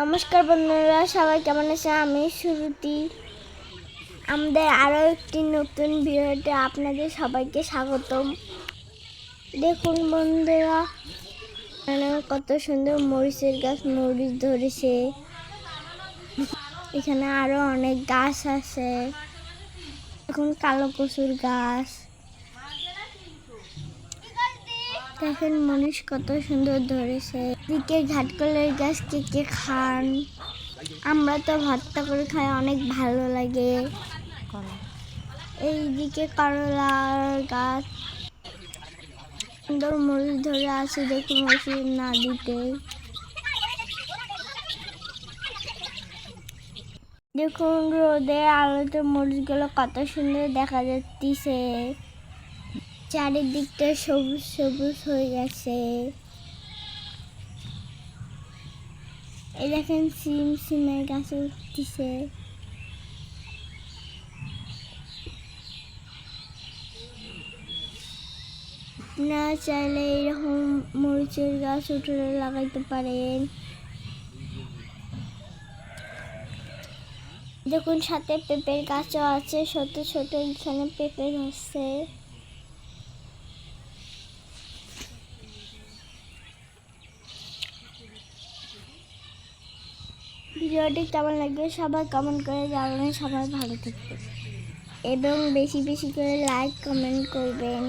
নমস্কার বন্ধুরা, সবাই কেমন আছে? আমি শুরুতি আমাদের আরও একটি নতুন ভিডিওতে আপনাদের সবাইকে স্বাগতম। দেখুন বন্ধুরা কত সুন্দর মরিচের গাছ, মরিচ ধরেছে। এখানে আরও অনেক গাছ আছে। এখন কালো কচুর গাছ। দেখেন মানুষ কত সুন্দর ধরেছে। দিকে ঘাটকলের গাছ কে কে খান। আমরা তো ভর্তা করে খাই, অনেক ভালো লাগে। এইদিকে করলার গাছ। সুন্দর মরিচ ধরে আছে দেখুন ওষুধ না দিতে দেখুন রোদের আলোতে মরিচগুলো কত সুন্দর দেখা যাচ্ছে। চারিদিকটা সবুজ সবুজ হয়ে গেছে। এই দেখেন সিম, সিমের গাছে উঠতেছে। না চাইলে এরকম মরিচের গাছ উঠে লাগাইতে পারেন। দেখুন সাথে পেঁপের গাছও আছে, ছোট ছোট এখানে পেঁপে হচ্ছে ভিডিওটি কেমন লাগবে সবাই কমেন্ট করে জানাবেন, সবাই ভালো থাকবে এবং বেশি বেশি করে লাইক কমেন্ট করবেন।